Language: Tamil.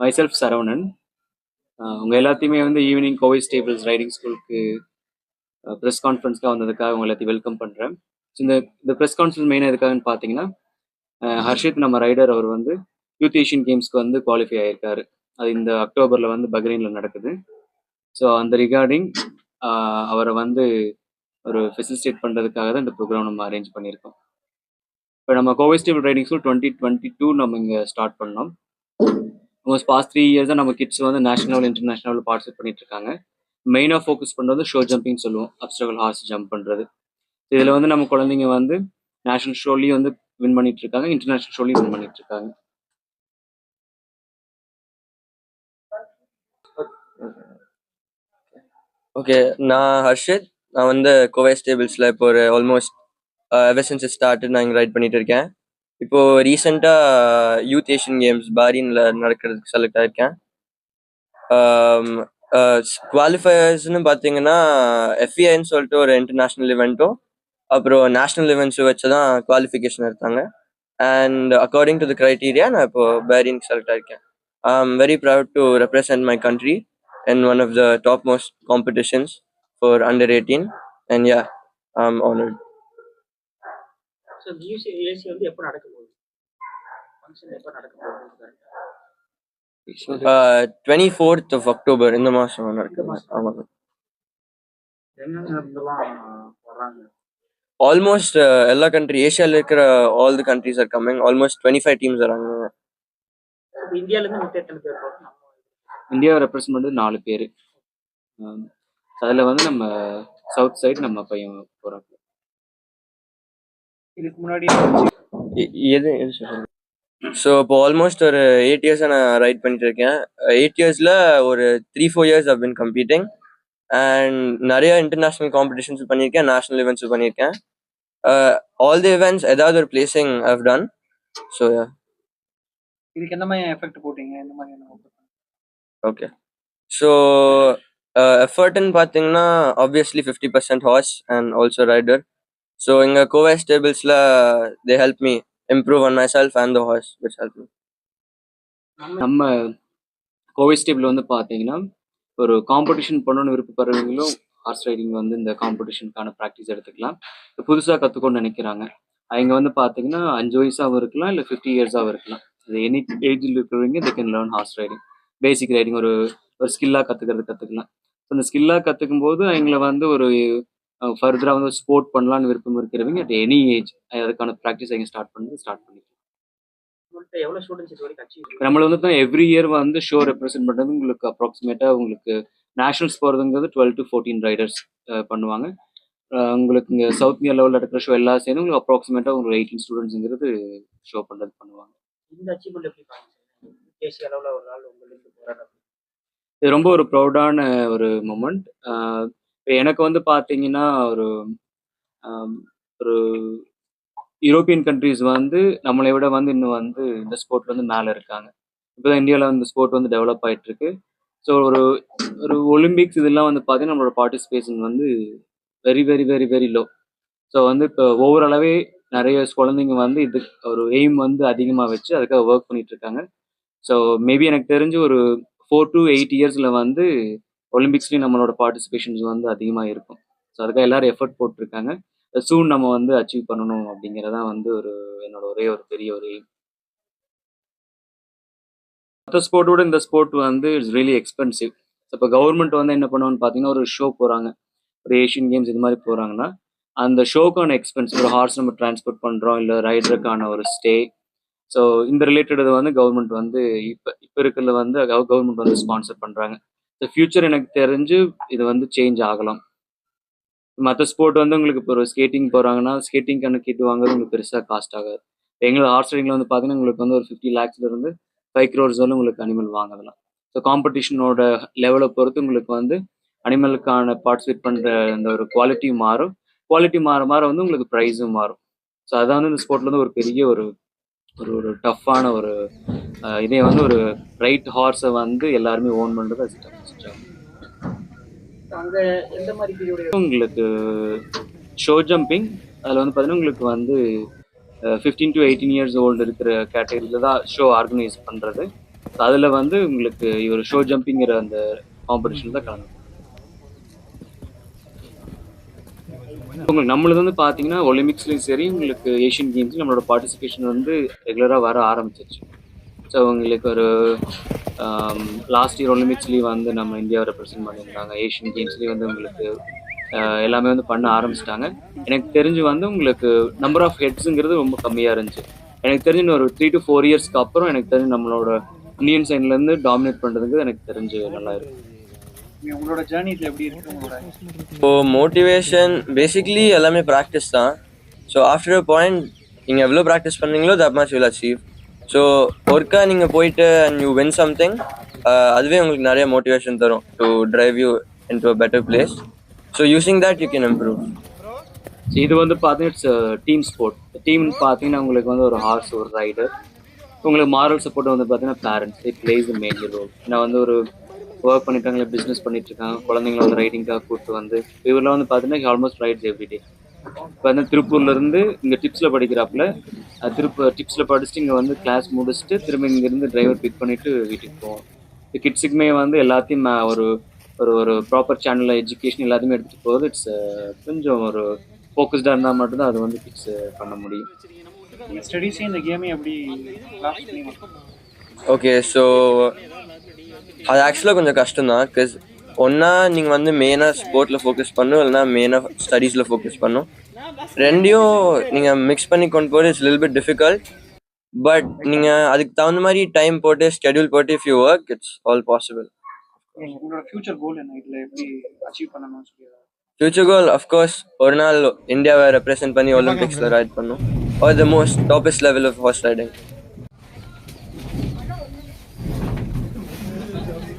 மைசெல்ஃப் சரவணன் உங்கள் உங்க எல்லாத்தையுமே வந்து ஈவினிங் கோவை ஸ்டேபிள்ஸ் ரைடிங் ஸ்கூலுக்கு ப்ரெஸ் கான்ஃபரன்ஸ்க்காக வந்ததுக்காக உங்க எல்லாத்தையும் வெல்கம் பண்ணுறேன் ஸோ இந்த இந்த ப்ரெஸ் கான்ஃபரன்ஸ் மெயினாக எதுக்காகன்னு பார்த்தீங்கன்னா ஹர்ஷித் நம்ம ரைடர் அவர் வந்து யூத் ஏஷியன் கேம்ஸ்க்கு வந்து குவாலிஃபை ஆயிருக்காரு. அது இந்த அக்டோபரில் வந்து பக்ரீனில் நடக்குது. ஸோ அந்த ரிகார்டிங் அவரை வந்து ஒரு ஃபெசிலிட்டேட் பண்ணுறதுக்காக தான் இந்த ப்ரோக்ராம் நம்ம அரேஞ்ச் பண்ணியிருக்கோம். இப்போ நம்ம Kovai stable riding school twenty twenty two நம்ம இங்கே ஸ்டார்ட் பண்ணோம். ஆல்மோஸ்ட் பாஸ்ட் த்ரீ இயர்ஸ் தான் நம்ம கிட்ஸ் வந்து நேஷனல் இன்டர்நேஷனல் பார்ட்டிசிபேட் பண்ணிட்டு இருக்காங்க மெயினாக ஃபோக்கஸ் பண்ணுறது ஷோ ஜம்பிங் சொல்லுவோம். அப்ஸ்டகல் ஹார்ஸ் ஜம்ப் பண்ணுறது இதில் வந்து நம்ம குழந்தைங்க வந்து நேஷனல் ஷோலையும் வந்து வின் பண்ணிட்டு இருக்காங்க இன்டர்நேஷனல் ஷோலையும் வின் பண்ணிட்டு இருக்காங்க ஓகே நான் ஹர்ஷித். நான் வந்து கோவை ஸ்டேபிள்ஸில் இப்போ ஒரு ஆல்மோஸ்ட் எவர் சின்ஸ் ஸ்டார்ட் நான் இங்கே ரைட் பண்ணிட்டு இருக்கேன் இப்போ ரீசெண்டாக யூத் ஏஷியன் கேம்ஸ் பாரின்ல நடக்கிறதுக்கு செலக்ட் ஆயிருக்கேன். குவாலிஃபயர்ஸ்னு பார்த்தீங்கன்னா எஃப்இஐன்னு சொல்லிட்டு ஒரு இன்டர்நேஷ்னல் இவெண்ட்டும் அப்புறம் நேஷ்னல் இவெண்ட்ஸும் வச்சு தான் குவாலிஃபிகேஷன் எடுத்தாங்க. And according to the criteria நான் இப்போ Bahrain select ஆயிருக்கேன். I am very proud to represent my country in one of the top most competitions for under eighteen and ya I am honoured so இந்த யூசி ஏசி வந்து எப்போ நடக்க போகுது? ஃபங்க்ஷன் எப்போ நடக்க போகுது uh 24th of october இந்த மாசம் நடக்குது ஆமாங்க. ஆல்மோஸ்ட் எல்லா கண்ட்ரி ஏஷியால இருக்கிற all the countries are coming almost twenty five teams வராங்க இந்தியாவை ரெப்ரசன்ட் பண்ணுறது நாலு பேர். அதில் வந்து நம்ம சவுத் சைடு நம்ம பையன் போகிறாங்க இதுக்கு முன்னாடி எது எது ஸோ இப்போ ஆல்மோஸ்ட் ஒரு எயிட் இயர்ஸாக நான் ரைட் பண்ணிட்டு இருக்கேன் எயிட் இயர்ஸில் ஒரு three four years have been completing and நிறைய இன்டர்நேஷ்னல் காம்படிஷன்ஸ் பண்ணியிருக்கேன் நேஷனல் இவெண்ட்ஸ் பண்ணியிருக்கேன். ஆல் தி இவெண்ட்ஸ் ஏதாவது ஒரு பிளேசிங் ஹவ் டன் ஸோ இதுக்கு எந்த மாதிரி எஃபெக்ட் போட்டீங்க? எந்த மாதிரி என்ன ஓகே ஸோ எஃபர்ட்னு பார்த்தீங்கன்னா obviously fifty percent horse and also rider so எங்கள் Kovai ஸ்டேபிள்ஸில் they help me improve on myself and the horse which help me நம்ம கோவை ஸ்டேபிள் வந்து பார்த்தீங்கன்னா ஒரு காம்படிஷன் பண்ணணும்னு விருப்பப்படுறவங்களும் ஹார்ஸ் ரைடிங் வந்து இந்த காம்படிஷனுக்கான ப்ராக்டிஸ் எடுத்துக்கலாம். புதுசாக கற்றுக்கணும்னு நினைக்கிறாங்க. அவங்க வந்து பார்த்தீங்கன்னா அஞ்சு வயசாகவும் இருக்கலாம் இல்லை ஃபிஃப்டி இயர்ஸாகவும் இருக்கலாம். இது எனி ஏஜில் இருக்கிறவங்க they can learn horse riding basic riding ஒரு ஒரு ஸ்கில்லாக கற்றுக்கிறது கற்றுக்கலாம் ஸோ அந்த ஸ்கில்லாக கற்றுக்கும் போது அவங்கள வந்து ஒரு ஃபர்தராக வந்து ஸ்போர்ட் பண்ணலான்னு விருப்பம் இருக்கிறவங்க அட் எனி ஏஜ் அதுக்கான ப்ராக்டிஸ் அவங்க ஸ்டார்ட் பண்ணி ஸ்டார்ட் பண்ணிக்கலாம். நம்மள வந்து எவ்ரி இயர் வந்து ஷோ ரெப்ரசென்ட் பண்ணுறது உங்களுக்கு அப்ராக்சிமேட்டாக உங்களுக்கு நேஷனல்ஸ் போகிறதுங்கிறது டுவெல் டு ஃபோர்டீன் ரைடர்ஸ் பண்ணுவாங்க. உங்களுக்கு இங்கே சவுத் இந்தியா லெவலில் இருக்கிற ஷோ எல்லாம் சேர்ந்து உங்களுக்கு அப்ராக்சிமேட்டாக உங்களுக்கு எயிட்டீன் ஸ்டூடெண்ட்ஸுங்கிறது ஷோ பண்ணுறது பண்ணுவாங்க. இந்த அச்சீவ்மெண்ட் எப்படி தேசிய அளவில் ஒரு நாள் உங்களுக்கு இது ரொம்ப ஒரு ப்ரௌடான ஒரு மூமெண்ட் எனக்கு வந்து பார்த்தீங்கன்னா ஒரு ஒரு யூரோப்பியன் கண்ட்ரீஸ் வந்து நம்மளை விட வந்து இன்னும் வந்து இந்த ஸ்போர்ட்ல வந்து மேலே இருக்காங்க. இப்போ தான் இந்தியாவில் இந்த ஸ்போர்ட் வந்து டெவலப் ஆகிட்டு இருக்கு ஸோ ஒரு ஒரு ஒலிம்பிக்ஸ் இதெல்லாம் வந்து பார்த்தீங்கன்னா நம்மளோட பார்ட்டிசிபேஷன் வந்து very very very very low so வந்து இப்போ ஓவரளவே நிறைய குழந்தைங்க வந்து இது ஒரு எய்ம் வந்து அதிகமாக வச்சு அதுக்காக ஒர்க் பண்ணிட்டு இருக்காங்க ஸோ மேபி எனக்கு தெரிஞ்சு ஒரு ஃபோர் டு எயிட் இயர்ஸில் வந்து ஒலிம்பிக்ஸ்லேயும் நம்மளோட பார்ட்டிசிபேஷன்ஸ் வந்து அதிகமாக இருக்கும். ஸோ அதுக்காக எல்லாரும் எஃபர்ட் போட்டிருக்காங்க. சூன் நம்ம வந்து அச்சீவ் பண்ணணும் அப்படிங்கிறதான் வந்து ஒரு என்னோட ஒரே ஒரு பெரிய ஒரு எய்ம் மற்ற ஸ்போர்ட்டோட இந்த ஸ்போர்ட் வந்து இட்ஸ் ரியலி எக்ஸ்பென்சிவ் இப்போ கவர்மெண்ட் வந்து என்ன பண்ணுவோம்னு பார்த்தீங்கன்னா ஒரு ஷோ போகிறாங்க ஒரு ஏஷியன் கேம்ஸ் இது மாதிரி போகிறாங்கன்னா அந்த ஷோக்கான எக்ஸ்பென்ஸ் ஒரு ஹார்ஸ் நம்ம டிரான்ஸ்போர்ட் பண்ணுறோம் இல்லை ரைடருக்கான ஒரு ஸ்டே ஸோ இந்த ரிலேட்டட் வந்து கவர்மெண்ட் வந்து இப்போ இப்போ இருக்கிறதுல வந்து கவர்மெண்ட் வந்து ஸ்பான்சர் பண்ணுறாங்க ஸோ ஃபியூச்சர் எனக்கு தெரிஞ்சு இது வந்து சேஞ்ச் ஆகலாம். மற்ற ஸ்போர்ட் வந்து உங்களுக்கு இப்போ ஒரு ஸ்கேட்டிங் போகிறாங்கன்னா ஸ்கேட்டிங் கிட் வாங்குறது உங்களுக்கு பெருசாக காஸ்ட் ஆகாது. எங்களுக்கு ஹார்ஸ் ரைடிங்கில் வந்து பார்த்தீங்கன்னா உங்களுக்கு வந்து ஒரு ஃபிஃப்டி லேக்ஸ்லேருந்து ஃபைவ் க்ரோர்ஸ் வரலும் உங்களுக்கு அனிமல் வாங்கலாம். ஸோ காம்படிஷனோட லெவலை பொறுத்து உங்களுக்கு வந்து அனிமலுக்கான பார்ட்டிசிபேட் பண்ணுற அந்த ஒரு குவாலிட்டி மாறும். குவாலிட்டி மாற மாற வந்து உங்களுக்கு ப்ரைஸும் மாறும். ஸோ அதான் வந்து இந்த ஸ்போர்ட்ல வந்து ஒரு பெரிய ஒரு ஒரு ஒரு டஃப்பான ஒரு இதே வந்து ஒரு ரைட் ஹார்ஸை வந்து எல்லாருமே ஓன் பண்ணுறது உங்களுக்கு ஷோ ஜம்பிங் அதில் வந்து பார்த்தீங்கன்னா உங்களுக்கு வந்து fifteen to eighteen years old இருக்கிற கேட்டகரியில் தான் ஷோ ஆர்கனைஸ் பண்ணுறது அதில் வந்து உங்களுக்கு இவர் ஷோ ஜம்பிங்கிற அந்த காம்படிஷன் தான் கலந்து உங்களுக்கு நம்மளது வந்து பார்த்தீங்கன்னா ஒலிம்பிக்ஸ்லையும் சரி உங்களுக்கு ஏஷியன் கேம்ஸ்லையும் நம்மளோட பார்ட்டிசிபேஷன் வந்து ரெகுலராக வர ஆரம்பிச்சிருச்சு. ஸோ உங்களுக்கு ஒரு லாஸ்ட் இயர் ஒலிம்பிக்ஸ்லேயும் வந்து நம்ம இந்தியாவை ரெப்ரசென்ட் பண்ணியிருந்தாங்க. ஏஷியன் கேம்ஸ்லேயும் வந்து உங்களுக்கு ஆஹ் எல்லாமே வந்து பண்ண ஆரம்பிச்சிட்டாங்க. எனக்கு தெரிஞ்சு வந்து உங்களுக்கு நம்பர் ஆஃப் ஹெட்ஸுங்கிறது ரொம்ப கம்மியாக இருந்துச்சு. எனக்கு தெரிஞ்சு ஒரு த்ரீ டு ஃபோர் இயர்ஸ்க்கு அப்புறம் எனக்கு தெரிஞ்சு நம்மளோட இந்தியன் சைட்லேருந்து டாமினேட் பண்ணுறதுக்கு எனக்கு தெரிஞ்சு நல்லா இருக்கு. நீங்க உங்களோட ஜேர்னில எப்படி இருக்கு உங்களோட? இப்போ மோட்டிவேஷன் பேசிக்லி எல்லாமே ப்ராக்டிஸ் தான். ஸோ ஆஃப்டர் அ பாயிண்ட் நீங்கள் எவ்வளோ ப்ராக்டிஸ் பண்ணீங்களோ that much will achieve so ஒர்க்காக நீங்கள் போயிட்டு அண்ட் யூ வின் சம்திங் அதுவே உங்களுக்கு நிறைய மோட்டிவேஷன் தரும் to drive you into a better place so using that you can improve so இது வந்து பார்த்தீங்கன்னா இட்ஸ் டீம் ஸ்போர்ட் டீம்னு பார்த்தீங்கன்னா உங்களுக்கு வந்து ஒரு ஹார்ஸ் ஒரு ரைடர் உங்களுக்கு மாரல் சப்போர்ட் வந்து பார்த்தீங்கன்னா parents it plays major role நான் வந்து ஒரு ஒர்க் பண்ணிட்டாங்களே பிஸ்னஸ் பண்ணிட்டு இருக்காங்க குழந்தைங்கள வந்து ரைடிங்காக கூப்பிட்டு வந்து இவரெல்லாம் வந்து பார்த்தீங்கன்னா ஆல்மோஸ்ட் ரைட்ஸ் எவ்ரிடே இப்போ வந்து திருப்பூர்ல இருந்து இங்கே டிப்ஸில் படிக்கிறாப்புல அஹ் திருப்பூர் டிப்ஸில் படிச்சுட்டு இங்கே வந்து கிளாஸ் முடிச்சுட்டு திரும்ப இங்கேருந்து டிரைவர் பிக் பண்ணிட்டு வீட்டுக்கு போவோம். இந்த கிட்ஸுக்குமே வந்து எல்லாத்தையும் ஒரு ஒரு ஒரு ப்ராப்பர் சேனலில் எஜுகேஷன் எல்லாத்தையுமே எடுத்துகிட்டு போகுது இட்ஸ் கொஞ்சம் ஒரு ஃபோக்கஸ்டாக இருந்தால் மட்டும்தான் அது வந்து கிட்ஸ் பண்ண முடியும். இந்த கேமையும் எப்படி ஓகே ஸோ அது ஆக்சுவலாக கொஞ்சம் கஷ்டம் தான் பிகாஸ் ஒன்றா நீங்கள் வந்து மெயினாக ஸ்போர்ட்டில் ஃபோக்கஸ் பண்ணும் இல்லைனா மெயினாக ஸ்டடீஸில் ஃபோக்கஸ் பண்ணும் ரெண்டையும் நீங்கள் மிக்ஸ் பண்ணி கொண்டு போகிறது இட்ஸ் லில் பிட் டிஃபிகல்ட் பட் நீங்கள் அதுக்கு தகுந்த மாதிரி டைம் போட்டு ஸ்கெடியூல் போட்டு if you work it's all possible உங்களோட ஃபியூச்சர் கோல் என்ன? இதுல எப்படி அச்சீவ் பண்ணணும்னு சொல்லி ஃபியூச்சர் கோல் அஃப்கோர்ஸ் ஒரு நாள் இந்தியாவை ரெப்ரசென்ட் பண்ணி ஒலிம்பிக்ஸில் ரைட் பண்ணும் are the most toppest level of horse riding